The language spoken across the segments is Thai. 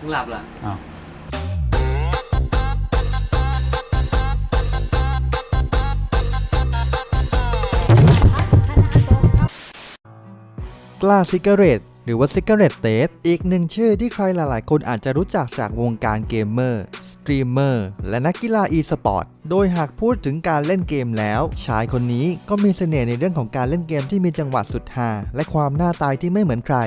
มึงหลับเหรออ้าวกล้าซิกเรตหรือว่าซิกเรตเตสอีกหนึ่งชื่อที่ใครหลายๆ คนอาจจะรู้จักจากวงการเกมเมอร์สตรีมเมอร์และนักกีฬา e สปอร์ตโดยหากพูดถึงการเล่นเกมแล้ว ชายคนนี้ก็มีเสน่ห์ในเรื่องของการเล่นเกมที่มีจังหวะสุดฮาและความน่าตายที่ไม่เหมือนใคร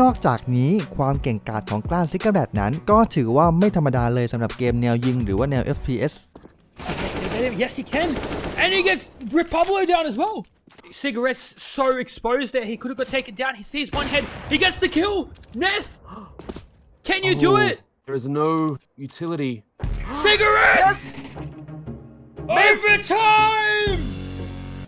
นอกจากนี้ความเก่งกาจของกล้าซิกเรตนั้น ก็ถือว่าไม่ธรรมดาเลยสำหรับเกมแนวยิงหรือว่าแนว FPS Yes, he can. And he gets Rip Pablo down as well. Cigarette's so exposed there. He could have got taken down. He sees one head. He gets the kill. Neth, can you do Oh. it? There is no utility. Cigarettes!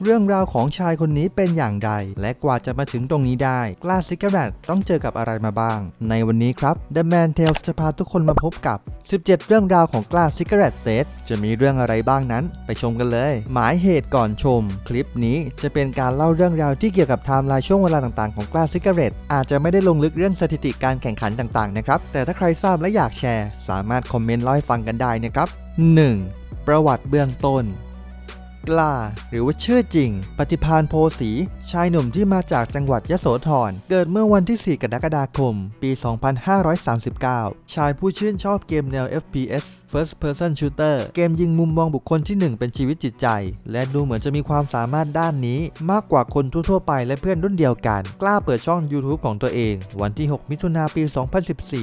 เรื่องราวของชายคนนี้เป็นอย่างไร และกว่าจะมาถึงตรงนี้ได้กล้าซิกเรตต้องเจอกับอะไรมาบ้าง ในวันนี้ครับ The Man Tales จะพาทุกคนมาพบกับ 17 เรื่องราวของกล้าซิกเรตเตสจะมีเรื่องอะไรบ้างนั้น ไปชมกันเลย หมายเหตุก่อนชม คลิปนี้จะเป็นการเล่าเรื่องราวที่เกี่ยวกับไทม์ไลน์ช่วงเวลาต่างๆของกล้าซิกเรตอาจจะไม่ได้ลงลึกเรื่องสถิติการแข่งขันต่างๆนะครับแต่ถ้าใครทราบและอยากแชร์ สามารถคอมเมนต์เล่าให้ฟังกันได้นะครับ 1. ประวัติเบื้องต้น กล้าหรือว่าชื่อจริง ปฏิพานโพสี ชายหนุ่มที่มาจากจังหวัดยโสธร เกิดเมื่อวันที่ 4 กรกฎาคม ปี 2539 ชายผู้ชื่นชอบเกมแนว FPS First Person Shooter เกมยิงมุมมองบุคคลที่ 1 เป็นชีวิตจิตใจ และดูเหมือนจะมีความสามารถด้านนี้ มากกว่าคนทั่วๆไปและเพื่อนรุ่นเดียวกัน กล้าเปิดช่อง YouTube ของตัวเอง วันที่ 6 มิถุนาปี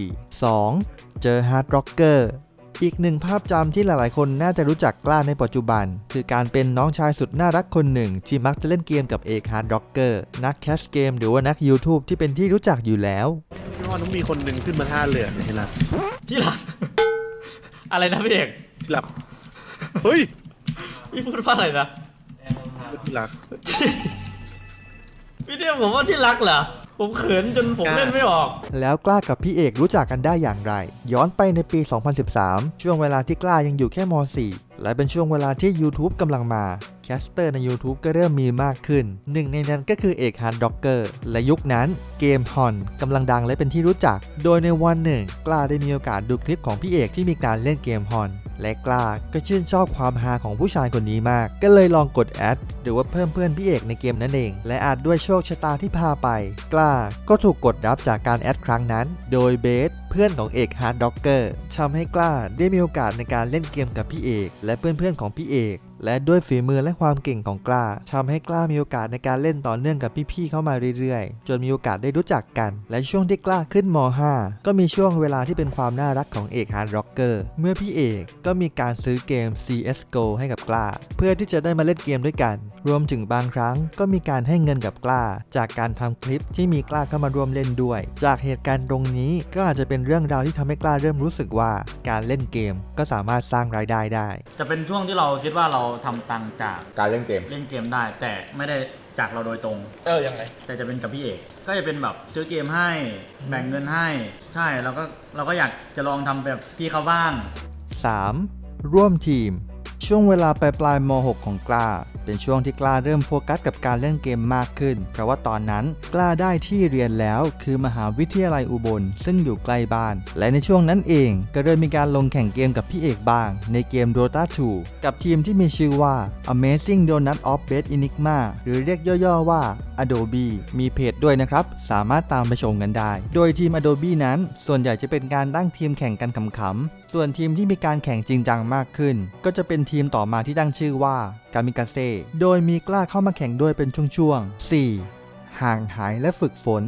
2014 2. เจอ Hard Rocker อีก หนึ่งภาพจำที่หลายๆ คนน่าจะรู้จักกล้าในปัจจุบัน คือการเป็นน้องชายสุดน่ารักคนหนึ่ง ที่มักจะเล่นเกมกับเอกฮาร์ดร็อกเกอร์นักแคสเกมหรือว่านัก YouTube ที่เป็นที่รู้จักอยู่แล้วพี่ว่าต้องมีคนหนึ่งขึ้นมาท่าเรือในที่รักที่หลังอะไรนะพี่เอกที่รักเฮ้ยพี่พูดว่าอะไรนะที่รัก พี่เดียผมว่าที่รักเหรอ ผมเขินจนผมเล่นไม่ออก แล้วกล้ากับพี่เอกรู้จักกันได้อย่างไร ย้อนไปในปี 2013 ช่วงเวลาที่กล้ายังอยู่แค่ม .4 และเป็นช่วงเวลาที่ YouTube กำลังมาแคสเตอร์ใน YouTube ก็เริ่มมีมากขึ้น หนึ่งในนั้นก็คือเอกฮันด็อกเกอร์และยุคนั้นเกมฮอนกำลังดังและเป็นที่รู้จัก โดยในวันหนึ่ง กล้าได้มีโอกาสดูคลิปของพี่เอกที่มีการเล่นเกมฮอน และกล้าก็ชื่นชอบความฮาของผู้ชายคนนี้มาก ก็เลยลองกดแอดหรือว่าเพิ่มเพื่อนพี่เอกในเกมนั่นเอง และอาจด้วยโชคชะตาที่พาไป กล้าก็ถูกกดรับจากการแอดครั้งนั้น โดยเบสเพื่อนของเอกฮาร์ดด็อกเกอร์ทำให้กล้าได้มีโอกาสในการเล่นเกมกับพี่เอก และเพื่อนๆของพี่เอก และด้วยฝีมือและความเก่งของกล้าทำให้กล้ามีโอกาสในการเล่นต่อเนื่องกับพี่ๆเข้ามาเรื่อยๆ จนมีโอกาสได้รู้จักกัน และช่วงที่กล้าขึ้นม .5 ก็มีช่วงเวลาที่เป็นความน่ารักของเอกฮาร์ดร็อกเกอร์เมื่อพี่เอกก็มีการซื้อเกม CSGO ให้กับกล้า เพื่อที่จะได้มาเล่นเกมด้วยกัน รวมถึงบางครั้งก็มีการให้เงินกับกล้า จากการทำคลิปที่มีกล้าเข้ามาร่วมเล่นด้วย จากเหตุการณ์ตรงนี้ก็อาจจะเป็นเรื่องราวที่ทำให้กล้าเริ่มรู้สึกว่า การเล่นเกมก็สามารถสร้างรายได้ได้ จะเป็นช่วงที่เราคิดว่าเราทำตังค์จากการเล่นเกม เล่นเกมได้ แต่ไม่ได้จากเราโดยตรง เออยังไง แต่จะเป็นกับพี่เอกก็จะเป็นแบบซื้อเกมให้แบ่งเงินให้ ใช่แล้วก็เราก็อยากจะลองทำแบบพี่เขาบ้าง 3. ร่วมทีม ช่วงเวลาปลายปลายม .6 ของกล้า เป็นช่วงที่กล้าเริ่มโฟกัสกับการเล่นเกมมากขึ้น เพราะว่าตอนนั้นกล้าได้ที่เรียนแล้ว คือมหาวิทยาลัยอุบล ซึ่งอยู่ใกล้บ้าน และในช่วงนั้นเองก็เริ่มมีการลงแข่งเกมกับพี่เอกบ้าง ในเกม Dota 2 กับทีมที่มีชื่อว่า Amazing Donut of Best Enigma หรือเรียกย่อๆว่า Adobe มีเพจด้วยนะครับ สามารถตามไปชมกันได้ โดยทีม Adobe นั้น ส่วนใหญ่จะเป็นการตั้งทีมแข่งกันขำๆส่วนทีมที่มีการแข่งจริงจังมากขึ้น ก็จะเป็นทีมต่อมาที่ตั้งชื่อว่ากามิกาเซ่โดยมีกล้าเข้ามาแข่งด้วยเป็นช่วงๆ 4. ห่างหายและฝึกฝน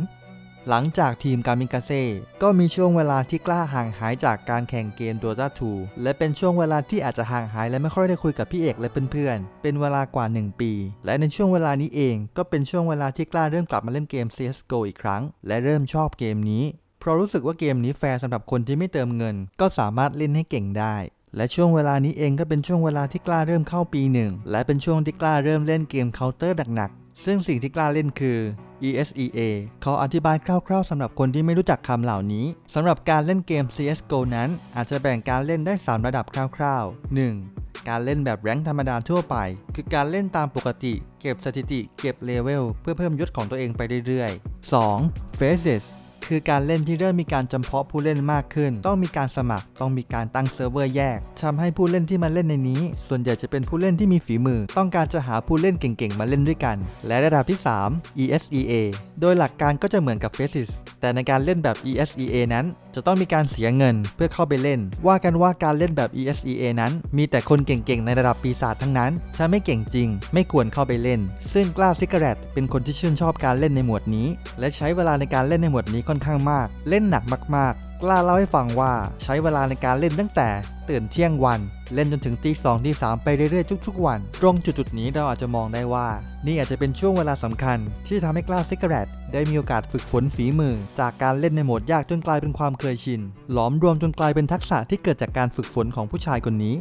หลังจากทีมกามิกาเซ่ก็มีช่วงเวลาที่กล้าห่างหายจากการแข่งเกม Dota 2 และเป็นช่วงเวลาที่อาจจะห่างหายและไม่ค่อยได้คุยกับพี่เอกและเพื่อนๆ เป็นเวลากว่า 1 ปี และในช่วงเวลานี้เอง ก็เป็นช่วงเวลาที่กล้าเริ่มกลับมาเล่นเกม CSGO อีกครั้ง และเริ่มชอบเกมนี้ เพราะรู้สึกว่าเกมนี้แฟร์สำหรับคนที่ไม่เติมเงิน ก็สามารถเล่นให้เก่งได้ และช่วงเวลานี้เองก็เป็นช่วงเวลาที่กล้าเริ่มเข้าปีหนึ่งและเป็นช่วงที่กล้าเริ่มเล่นเกมเคาน์เตอร์หนักๆซึ่งสิ่งที่กล้าเล่นคือ ESEA เขออธิบายคร่าวๆสำหรับคนที่ไม่รู้จักคำเหล่านี้สำหรับการเล่นเกม CSGO นั้น อาจจะแบ่งการเล่นได้ 3 ระดับคร่าวๆ 1. การเล่นแบบแรงค์ธรรมดาทั่วไป คือการเล่นตามปกติ เก็บสถิติ เก็บเลเวล เพื่อเพิ่มยศของตัวเองไปเรื่อยๆ 2. Phases คือการเล่นที่เริ่มมีการจำเพาะผู้เล่นมากขึ้น ต้องมีการสมัคร ต้องมีการตั้งเซิร์ฟเวอร์แยกทำให้ผู้เล่นที่มาเล่นในนี้ ส่วนใหญ่จะเป็นผู้เล่นที่มีฝีมือ ต้องการจะหาผู้เล่นเก่งๆ มาเล่นด้วยกัน และระดับที่ 3 ESEA โดยหลักการก็จะเหมือนกับ Faces แต่ในการเล่นแบบ ESEA นั้นจะต้องมีการเสียเงินเพื่อเข้าไปเล่น ว่ากันว่าการเล่นแบบ ESEA นั้น มีแต่คนเก่งๆ ในระดับปีศาจทั้งนั้นถ้าไม่เก่งจริง ไม่ควรเข้าไปเล่น ซึ่งกล้าซิกเรตเป็นคนที่ชื่นชอบการเล่นในหมวดนี้ และใช้เวลาในการเล่นในหมวดนี้ค่อนข้างมาก เล่นหนักมากๆ กล้าเล่าให้ฟังว่าใช้เวลาในการเล่นตั้งแต่ตื่นเที่ยงวัน เล่นจนถึงตีสองตีสามไปเรื่อยๆทุกๆวัน ตรงจุดๆนี้เราอาจจะมองได้ว่า นี่อาจจะเป็นช่วงเวลาสำคัญที่ทำให้กล้าซิกเรต ได้มีโอกาสฝึกฝนฝีมือ จากการเล่นในโหมดยากจนกลายเป็นความเคยชิน หลอมรวมจนกลายเป็นทักษะที่เกิดจากการฝึกฝนของผู้ชายคนนี้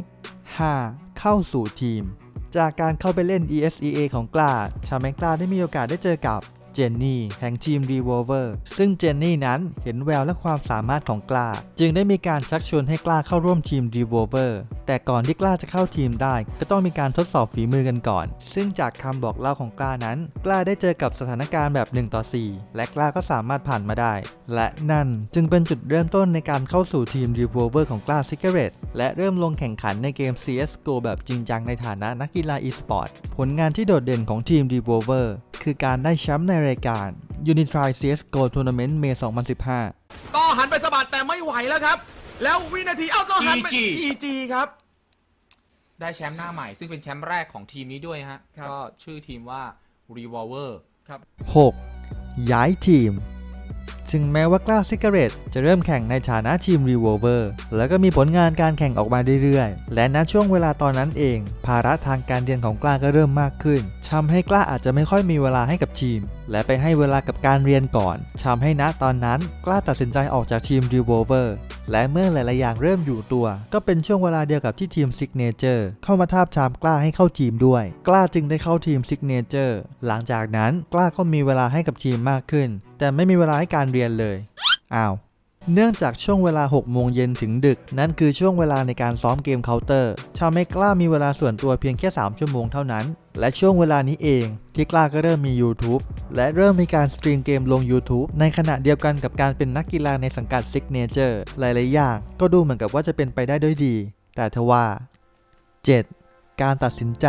5. เข้าสู่ทีม จากการเข้าไปเล่น ESEA ของกล้า ชาวแมงกล้าได้มีโอกาสได้เจอกับ จนนี่แห่งทีม Revolver ซึ่งเจนนี่นั้นเห็นแววและความสามารถของกล้า จึงได้มีการชักชวนให้กล้าเข้าร่วมทีม Revolver แต่ก่อนที่กล้าจะเข้าทีมได้ ก็ต้องมีการทดสอบฝีมือกันก่อน ซึ่งจากคำบอกเล่าของกล้านั้น กล้าได้เจอกับสถานการณ์แบบ1ต่อ4 และกล้าก็สามารถผ่านมาได้ และนั่นจึงเป็นจุดเริ่มต้นในการเข้าสู่ทีม Revolver ของกล้า Cigarette และเริ่มลงแข่งขันในเกม CSGO แบบจริงจังในฐานะนักกีฬา e-sport ผลงานที่โดดเด่นของทีม Revolver คือการได้แชมป์ในรายการ Unitry CSGO Tournament เมย์2015 ก็หันไปสะบัดแต่ไม่ไหวแล้วครับ แล้ววินาทีเอ้าก็หันไป GG GG ครับ ได้แชมป์หน้าใหม่ ซึ่งเป็นแชมป์แรกของทีมนี้ด้วยฮะ ครับ ก็ชื่อทีมว่า Revolver 6. ย้ายทีม ถึงแม้ว่ากล้าซิกเรตจะเริ่มแข่งในฐานะทีม Revolver แล้วก็มีผลงานการแข่งออกมาเรื่อยๆ และณช่วงเวลาตอนนั้นเอง ภาระทางการเรียนของกล้าก็เริ่มมากขึ้นทำให้กล้าอาจจะไม่ค่อยมีเวลาให้กับทีม และไปให้เวลากับการเรียนก่อนทำให้ณตอนนั้นกล้าตัดสินใจออกจากทีม r e v o v e r และเมื่อหลาย ๆ อย่างเริ่มอยู่ตัว ก็เป็นช่วงเวลาเดียวกับที่ทีม Signature เข้ามาทาบทามกล้าให้เข้าทีมด้วย กล้าจึงได้เข้าทีม Signature หลังจากนั้นกล้าก็มีเวลาให้กับทีมมากขึ้น แต่ไม่มีเวลาให้การเรียนเลยอ้าว เนื่องจากช่วงเวลา 6 โมงเย็นถึงดึก นั่นคือช่วงเวลาในการซ้อมเกมเคาน์เตอร์ทำให้กล้ามีเวลาส่วนตัวเพียงแค่ 3 ชั่วโมงเท่านั้น และช่วงเวลานี้เอง ที่กล้าก็เริ่มมี YouTube และเริ่มมีการสตรีมเกมลง YouTube ในขณะเดียวกันกับการเป็นนักกีฬาในสังกัด Signature หลายๆอย่าง ก็ดูเหมือนกับว่าจะเป็นไปได้ด้วยดี แต่ทว่า 7. การตัดสินใจ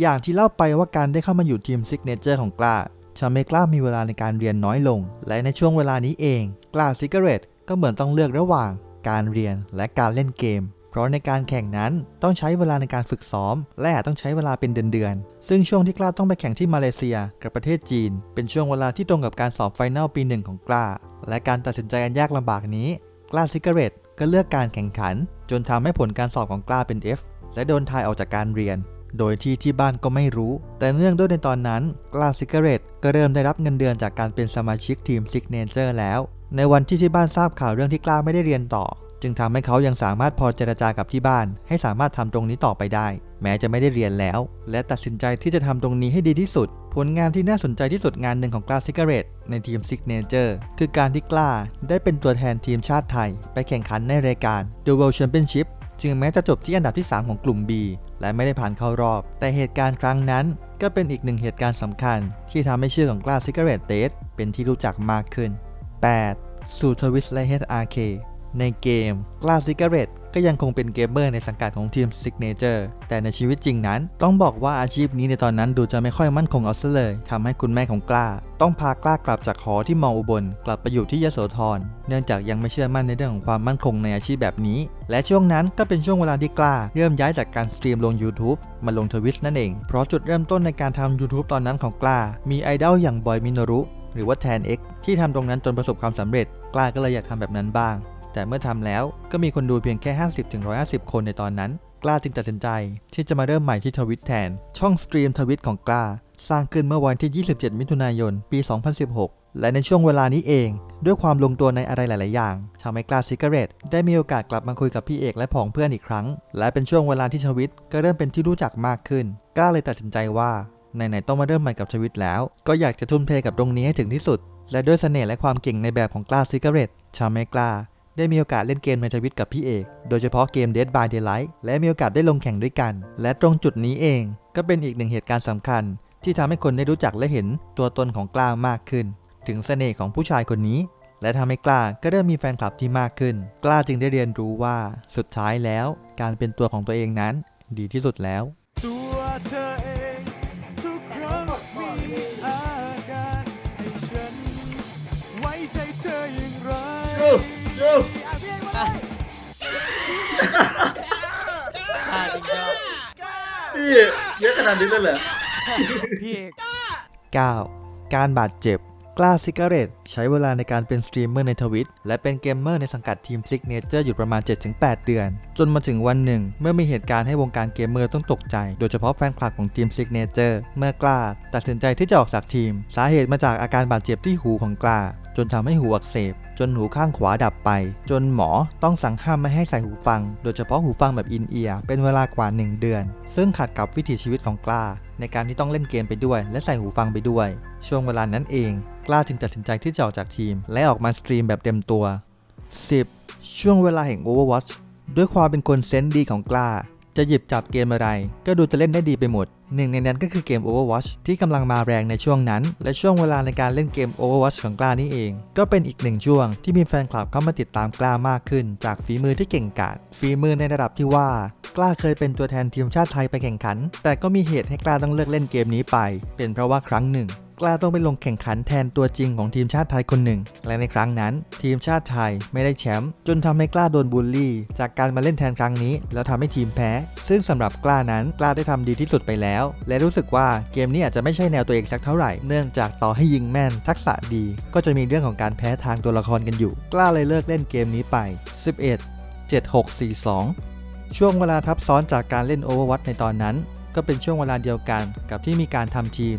อย่างที่เล่าไปว่าการได้เข้ามาอยู่ทีม Signature ของกล้า ทำให้กล้ามีเวลาในการเรียนน้อยลง และในช่วงเวลานี้เอง กล้า Cigarette ก็เหมือนต้องเลือกระหว่างการเรียนและการเล่นเกม เพราะในการแข่งนั้นต้องใช้เวลาในการฝึกซ้อม และอาจต้องใช้เวลาเป็นเดือนๆ ซึ่งช่วงที่กล้าต้องไปแข่งที่มาเลเซียกับประเทศจีน เป็นช่วงเวลาที่ตรงกับการสอบไฟนอลปีหนึ่งของกล้า และการตัดสินใจอันยากลำบากนี้ กล้า Cigarette ก็เลือกการแข่งขัน จนทำให้ผลการสอบของกล้าเป็น F และโดนทายออกจากการเรียน โดยที่ที่บ้านก็ไม่รู้ แต่เนื่องด้วยในตอนนั้นกล้าซิกเรตก็เริ่มได้รับเงินเดือนจากการเป็นสมาชิกทีมซิกเนเจอร์แล้ว ในวันที่ที่บ้านทราบข่าวเรื่องที่กล้าไม่ได้เรียนต่อ จึงทำให้เขายังสามารถพอเจรจากับที่บ้าน ให้สามารถทำตรงนี้ต่อไปได้ แม้จะไม่ได้เรียนแล้ว และตัดสินใจที่จะทำตรงนี้ให้ดีที่สุด ผลงานที่น่าสนใจที่สุดงานหนึ่งของกล้าซิกเรตในทีมซิกเนเจอร์คือการที่กล้าได้เป็นตัวแทนทีมชาติไทย ไปแข่งขันในรายการ The World Championship จึงแม้จะจบที่อันดับที่ 3 ของกลุ่ม B และไม่ได้ผ่านเข้ารอบ แต่เหตุการณ์ครั้งนั้น ก็เป็นอีกหนึ่งเหตุการณ์สำคัญ ที่ทำให้ชื่อของกล้าซิกเรตเตสเป็นที่รู้จักมากขึ้น 8. สูทวิสและ HRK ในเกมกล้าซิกเรต ก็ยังคงเป็นเกมเมอร์ในสังกัดของทีม Signature แต่ในชีวิตจริงนั้น ต้องบอกว่าอาชีพนี้ในตอนนั้นดูจะไม่ค่อยมั่นคงเอาซะเลยทำให้คุณแม่ของกล้า ต้องพากล้ากลับจากหอที่มองอุบล กลับไปอยู่ที่ยโสธรเนื่องจากยังไม่เชื่อมั่นในเรื่องของความมั่นคงในอาชีพแบบนี้ และช่วงนั้นก็เป็นช่วงเวลาที่กล้า เริ่มย้ายจากการสตรีมลง YouTube มาลงทวิชนั่นเอง เพราะจุดเริ่มต้นในการทำ YouTube ตอนนั้นของกล้า มีไอดอลอย่างบอยมินรุหรือว่าแทน X ที่ทำตรงนั้นจนประสบความสำเร็จ กล้าก็เลยอยากทำแบบนั้นบ้าง แต่เมื่อทำแล้วก็มีคนดูเพียงแค่ 50-150 คนในตอนนั้น กล้าจึงตัดสินใจ ที่จะมาเริ่มใหม่ที่ทวิตแทน ช่องสตรีมทวิตของกล้า สร้างขึ้นเมื่อวันที่ 27 มิถุนายน ปี 2016 และในช่วงเวลานี้เอง ด้วยความลงตัวในอะไรหลาย ๆ อย่างทำให้กล้าซิกเรตได้มีโอกาสกลับมาคุยกับพี่เอกและผองเพื่อนอีกครั้ง และเป็นช่วงเวลาที่ทวิตก็เริ่มเป็นที่รู้จักมากขึ้น กล้าเลยตัดสินใจว่าไหน ๆ ต้องมาเริ่มใหม่กับชีวิตแล้ว ก็อยากจะทุ่มเทกับตรงนี้ให้ถึงที่สุด และด้วยเสน่ห์และความเก่งในแบบของกล้าซิกเรตชาวแมกล้า ได้มีโอกาสเล่นเกมในชีวิตกับพี่เอก โดยเฉพาะเกม Dead by Daylight และมีโอกาสได้ลงแข่งด้วยกัน และตรงจุดนี้เองก็เป็นอีกหนึ่งเหตุการณ์สำคัญ ที่ทำให้คนได้รู้จักและเห็นตัวตนของกล้ามากขึ้น ถึงเสน่ห์ของผู้ชายคนนี้ และทำให้กล้าก็เริ่มมีแฟนคลับที่มากขึ้น กล้าจึงได้เรียนรู้ว่าสุดท้ายแล้ว การเป็นตัวของตัวเองนั้น ดีที่สุดแล้วตัวเธอเองทุกครั้งมีอาการให้ฉันไว้ใจเธออย่างไร พี่เยอะขนาดนี้เลยเหรอพี่เอก 9. การบาดเจ็บ กล้าซิกเรตใช้เวลาในการเป็นสตรีมเมอร์ในทวิต และเป็นเกมเมอร์ในสังกัดทีมซิกเนเจอร์อยู่ประมาณ 7-8 เดือน จนมาถึงวันหนึ่ง เมื่อมีเหตุการณ์ให้วงการเกมเมอร์ต้องตกใจ โดยเฉพาะแฟนคลับของทีมซิกเนเจอร์เมื่อกล้า ตัดสินใจที่จะออกจากทีม สาเหตุมาจากอาการบาดเจ็บที่หูของกล้า จนทำให้หูอักเสบ จนหูข้างขวาดับไป จนหมอต้องสั่งห้ามไม่ให้ใส่หูฟัง โดยเฉพาะหูฟังแบบอินเอียร์เป็นเวลากว่า 1 เดือน ซึ่งขัดกับวิถีชีวิตของกล้า ในการที่ต้องเล่นเกมไปด้วย และใส่หูฟังไปด้วย ช่วงเวลานั้นเอง กล้าจึงตัดสินใจที่จะออกจากทีม และออกมาสตรีมแบบเต็มตัว 10. ช่วงเวลาแห่ง Overwatch ด้วยความเป็นคนเซนส์ดีของกล้า จะหยิบจับเกมอะไร ก็ดูจะเล่นได้ดีไปหมด หนึ่งในนั้นก็คือเกม Overwatch ที่กำลังมาแรงในช่วงนั้น และช่วงเวลาในการเล่นเกม Overwatch ของกล้านี่เอง ก็เป็นอีกหนึ่งช่วงที่มีแฟนคลับเข้ามาติดตามกล้ามากขึ้น จากฝีมือที่เก่งกาจฝีมือในระดับที่ว่า กล้าเคยเป็นตัวแทนทีมชาติไทยไปแข่งขัน แต่ก็มีเหตุให้กล้าต้องเลิกเล่นเกมนี้ไป เป็นเพราะว่าครั้งหนึ่ง กล้าต้องไปลงแข่งขันแทนตัวจริงของทีมชาติไทยคนหนึ่ง และในครั้งนั้น ทีมชาติไทยไม่ได้แชมป์จนทำให้กล้าโดนบูลลี่ จากการมาเล่นแทนครั้งนี้ แล้วทำให้ทีมแพ้ ซึ่งสำหรับกล้านั้นกล้าได้ทำดีที่สุดไปแล้ว และรู้สึกว่าเกมนี้อาจจะไม่ใช่แนวตัวเองสักเท่าไหร่เนื่องจากต่อให้ยิงแม่นทักษะดี ก็จะมีเรื่องของการแพ้ทางตัวละครกันอยู่ กล้าเลยเลิกเล่นเกมนี้ไป 11 7642 ช่วงเวลาทับซ้อนจากการเล่น Overwatch ในตอนนั้น ก็เป็นช่วงเวลาเดียวกันกับที่มีการทำทีม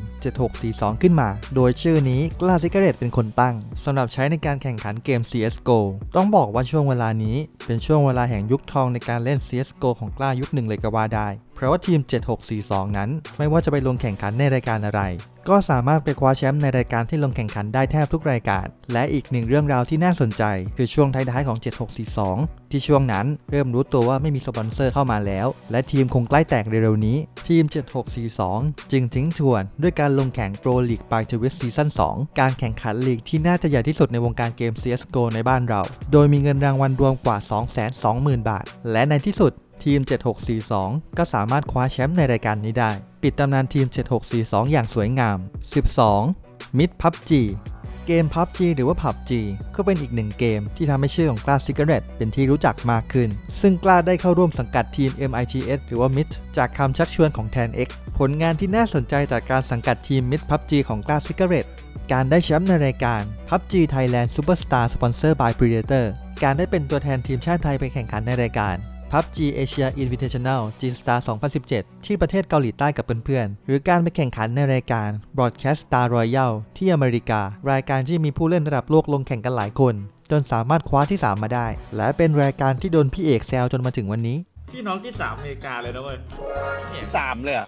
7642 ขึ้นมา โดยชื่อนี้กล้าซิกเรตเป็นคนตั้งสำหรับใช้ในการแข่งขันเกม CSGO ต้องบอกว่าช่วงเวลานี้เป็นช่วงเวลาแห่งยุคทองในการเล่น CSGO ของกล้ายุคหนึ่งเลยก็ว่าได้ ราะว่าทีม 7642 นั้น ไม่ว่าจะไปลงแข่งขันในรายการอะไร ก็สามารถไปคว้าแชมป์ในรายการที่ลงแข่งขันได้แทบทุกรายการ และอีกหนึ่งเรื่องราวที่น่าสนใจ คือช่วงท้ายๆของ 7642 ที่ช่วงนั้นเริ่มรู้ตัวว่าไม่มีสปอนเซอร์เข้ามาแล้ว และทีมคงใกล้แตกเร็วๆนี้ ทีม 7642 จึงทิ้งทวนด้วยการลงแข่ง Pro League by Twist Season 2การแข่งขันลีกที่น่าจะใหญ่ที่สุดในวงการเกม CSGO ในบ้านเรา โดยมีเงินรางวัลรวมกว่า 220,000 บาท และในที่สุด ทีม 7642 ก็สามารถคว้าแชมป์ในรายการนี้ได้ ปิดตำนานทีม 7642 อย่างสวยงาม 12 มิดพับจีเกม PUBG หรือว่า PUBG ก็เป็นอีกหนึ่งเกมที่ทำให้ชื่อของกล้าซิกเรตเป็นที่รู้จักมากขึ้น ซึ่งกล้าได้เข้าร่วมสังกัดทีม MITS หรือว่า MIT จากคำชักชวนของ 10X ผลงานที่น่าสนใจจากการสังกัดทีม MIT PUBG ของกล้าซิกเรตการได้แชมป์ในรายการ PUBG Thailand Superstar Sponsor by Predator การได้เป็นตัวแทนทีมชาติไทยไปแข่งขันในรายการ PUBG Asia Invitational G Star 2017 ที่ประเทศเกาหลีใต้กับเพื่อนๆ หรือการไปแข่งขันในรายการ Broadcast Star Royal ที่อเมริกา รายการที่มีผู้เล่นระดับโลกลงแข่งกันหลายคน จนสามารถคว้าที่ 3 มาได้ และเป็นรายการที่โดนพี่เอกแซวจนมาถึงวันนี้ พี่น้องที่สามอเมริกาเลยนะเว้ยสามเลยอะ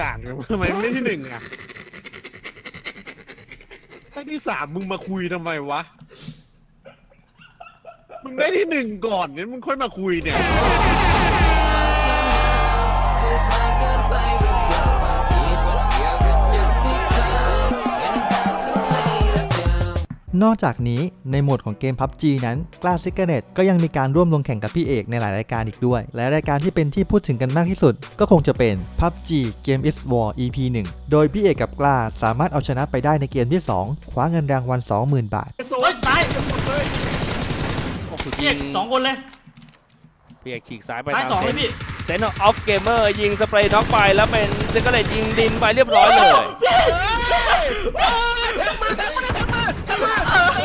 กากเลยทำไมไม่ได้ที่หนึ่งอะถ้าที่สามมึงมาคุยทำไมวะ มึงได้ที่หนึ่งก่อนเนี่ยมึงค่อยมาคุยเนี่ย นอกจากนี้ในโหมดของเกม PUBG นั้นกล้าซิกเนตก็ยังมีการร่วมลงแข่งกับพี่เอกในหลายรายการอีกด้วย และรายการที่เป็นที่พูดถึงกันมากที่สุด ก็คงจะเป็น PUBG Game is War EP 1 โดยพี่เอกกับกล้าสามารถเอาชนะไปได้ในเกมที่ 2 คว้าเงินรางวัล 20,000 บาทเฮ้ยซ้าย พี่เอกสองคนเลยพี่เอกฉีกซ้ายไปซ้ายทางสองเซเลยนพี่เซนออฟเกมเมอร์ยิงสเปรย์น็อกไปแล้วเป็นเซนก็เลยยิงดินไปเรียบร้อยเลย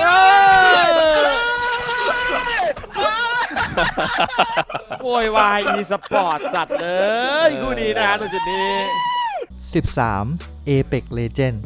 เอ้ยโวยวายอีสปอร์ตสัตว์เลยคู่นี้นะฮะตรงจุดนี้ 13 Apex Legend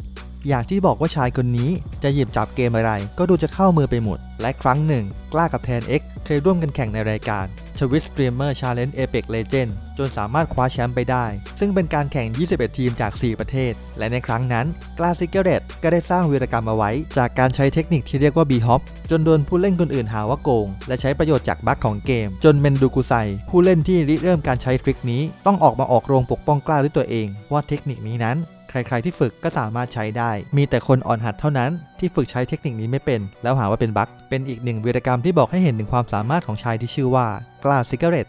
อย่างที่บอกว่าชายคนนี้จะหยิบจับเกมอะไร ก็ดูจะเข้ามือไปหมด และครั้งหนึ่ง กล้ากับแทน X เคยร่วมกันแข่งในรายการ Twitch Streamer Challenge Apex Legend จนสามารถคว้าแชมป์ไปได้ ซึ่งเป็นการแข่ง 21 ทีมจาก 4 ประเทศ และในครั้งนั้นกล้าซิกเกเรตก็ได้สร้างวีรกรรมเอาไว้ จากการใช้เทคนิคที่เรียกว่า B-Hop จนโดนผู้เล่นคนอื่นหาว่าโกง และใช้ประโยชน์จากบั๊กของเกม จนเมนดูกุไซผู้เล่นที่ริเริ่มการใช้ทริคนี้ ต้องออกมาออกโรงปกป้องกล้าด้วยตัวเอง ว่าเทคนิคนี้นั้น ใครๆที่ฝึกก็สามารถใช้ได้ มีแต่คนอ่อนหัดเท่านั้นที่ฝึกใช้เทคนิคนี้ไม่เป็น แล้วหาว่าเป็นบั๊กเป็นอีกหนึ่งวีรกรรมที่บอกให้เห็นถึงความสามารถของชายที่ชื่อว่ากล้าซิกเกอร์เรต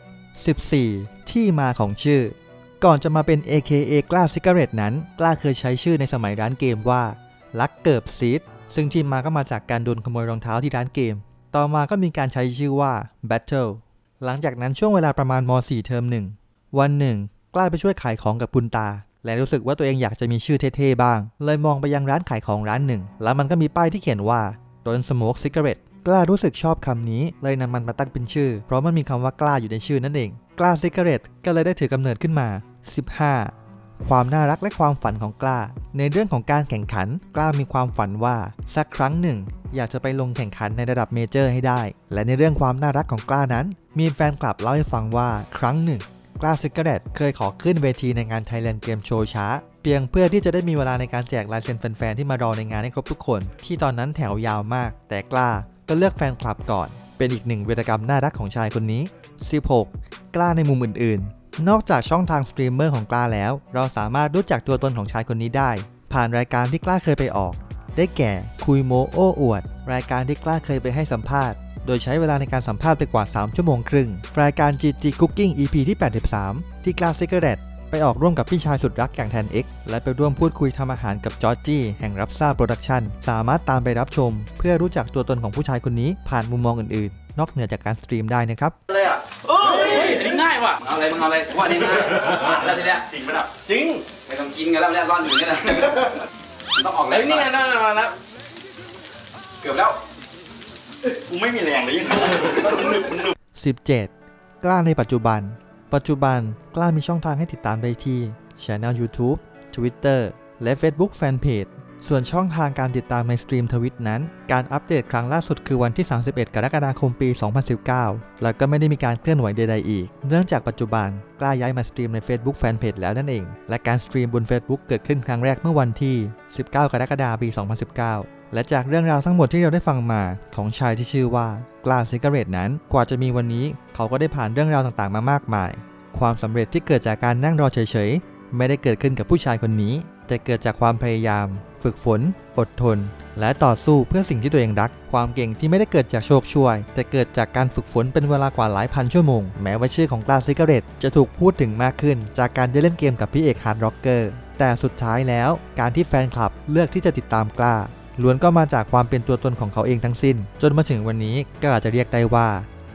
14 ที่มาของชื่อ ก่อนจะมาเป็น AKA กล้าซิกเกเรตนั้น กล้าเคยใช้ชื่อในสมัยร้านเกมว่าลักเกิบซีดซึ่งที่มาก็มาจากการโดนขโมยรองเท้าที่ร้านเกม ต่อมาก็มีการใช้ชื่อว่า Battle หลังจากนั้นช่วงเวลาประมาณม .4 เทอมหนึ่งวันหนึ่งกล้าไปช่วยขายของกับคุณตา และรู้สึกว่าตัวเองอยากจะมีชื่อเท่ๆบ้าง เลยมองไปยังร้านขายของร้านหนึ่ง แล้วมันก็มีป้ายที่เขียนว่า Don't smoke cigarette กล้ารู้สึกชอบคำนี้ เลยนำมันมาตั้งเป็นชื่อ เพราะมันมีคำว่ากล้าอยู่ในชื่อนั่นเอง กล้าซิกเกอร์เรตก็เลยได้ถือกำเนิดขึ้นมา 15 ความน่ารักและความฝันของกล้า ในเรื่องของการแข่งขัน กล้ามีความฝันว่า สักครั้งหนึ่ง อยากจะไปลงแข่งขันในระดับเมเจอร์ให้ได้ และในเรื่องความน่ารักของกล้านั้น มีแฟนคลับเล่าให้ฟังว่าครั้งหนึ่ง กล้าซิกเกอร์เรตเคยขอขึ้นเวทีในงาน Thailand Game Show ช้า เพียงเพื่อที่จะได้มีเวลาในการแจกลายเซ็นแฟนๆที่มารอในงานให้ครบทุกคน ที่ตอนนั้นแถวยาวมาก แต่กล้าก็เลือกแฟนคลับก่อน เป็นอีกหนึ่งวีรกรรมน่ารักของชายคนนี้ 16 กล้าในมุมอื่นๆ นอกจากช่องทางสตรีมเมอร์ของกล้าแล้ว เราสามารถรู้จักตัวตนของชายคนนี้ได้ ผ่านรายการที่กล้าเคยไปออก ได้แก่คุยโมโอ้อวด รายการที่กล้าเคยไปให้สัมภาษณ์ โดยใช้เวลาในการสัมภาษณ์ไปกว่า 3 ชั่วโมงครึ่ง รายการ GG Cooking EP ที่ 83 ที่กล้าซิกเกอร์เรตไปออกร่วมกับพี่ชายสุดรักอย่างแทน X และไปร่วมพูดคุยทำอาหารกับจอร์จี้แห่งรับทราบโปรดักชันสามารถตามไปรับชม เพื่อรู้จักตัวตนของผู้ชายคนนี้ผ่านมุมมองอื่นๆ นอกเหนือจากการสตรีมได้นะครับเลยอะเอ้ยอันนี้ง่ายว่ะเอาอะไรมึงเอาอะไรว่าอันนี้ง่ายแล้วทีเนี้ยจริงปะล่ะจริงไม่ต้องกินกันแล้วเนี่ยร่อนอยู่เนี่ยนะมันต้องออกแรงนี่ไงนั่นมาแล้วเกือบแล้ว กูไม่มีแรงเลยยัง17 กล้าในปัจจุบัน ปัจจุบันกล้ามีช่องทางให้ติดตามได้ที่ Channel YouTube Twitter และ Facebook Fanpage ส่วนช่องทางการติดตามในสตรีมทวิตนั้น การอัปเดตครั้งล่าสุดคือวันที่ 31 กรกฎาคมปี 2019 แล้วก็ไม่ได้มีการเคลื่อนไหวใด ๆ อีก เนื่องจากปัจจุบันกล้าย้ายมาสตรีมใน Facebook Fanpage แล้วนั่นเอง และการสตรีมบน Facebook เกิดขึ้นครั้งแรกเมื่อวันที่ 19 กรกฎาคมปี 2019 และจากเรื่องราวทั้งหมดที่เราได้ฟังมาของชายที่ชื่อว่ากลาซิกเกอร์เรตนั้น กว่าจะมีวันนี้ เขาก็ได้ผ่านเรื่องราวต่างๆมามากมาย ความสำเร็จที่เกิดจากการนั่งรอเฉยๆ ไม่ได้เกิดขึ้นกับผู้ชายคนนี้ แต่เกิดจากความพยายาม ฝึกฝน อดทน และต่อสู้เพื่อสิ่งที่ตัวเองรัก ความเก่งที่ไม่ได้เกิดจากโชคช่วย แต่เกิดจากการฝึกฝนเป็นเวลากว่าหลายพันชั่วโมง แม้ว่าชื่อของกลาซิกเกอร์เรตจะถูกพูดถึงมากขึ้น จากการได้เล่นเกมกับพี่เอกฮาร์ดร็อกเกอร์ แต่สุดท้ายแล้ว การที่แฟนคลับเลือกที่จะติดตามกล้า ล้วนก็มาจากความเป็นตัวตนของเขาเองทั้งสิ้น จนมาถึงวันนี้ก็อาจจะเรียกได้ว่า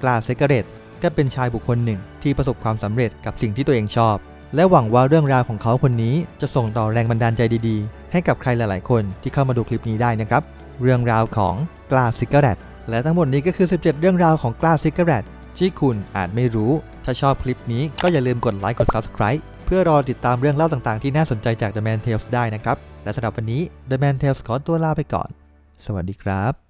กล้าซิกเกอร์เรตก็เป็นชายบุคคลหนึ่ง ที่ประสบความสำเร็จกับสิ่งที่ตัวเองชอบ และหวังว่าเรื่องราวของเขาคนนี้จะส่งต่อแรงบันดาลใจดีๆ ให้กับใครหลาย ๆ คนที่เข้ามาดูคลิปนี้ได้นะครับ เรื่องราวของกล้าซิกเกอร์เรตและทั้งหมดนี้ก็คือ 17 เรื่องราวของกล้าซิกเกอร์เรตที่คุณอาจไม่รู้ ถ้าชอบคลิปนี้ก็อย่าลืมกดไลค์กด Subscribe เพื่อรอติดตามเรื่องเล่าต่างๆที่น่าสนใจจาก The Man Tales ได้นะครับ และสำหรับวันนี้ The Man Tales ขอตัวลาไปก่อน สวัสดีครับ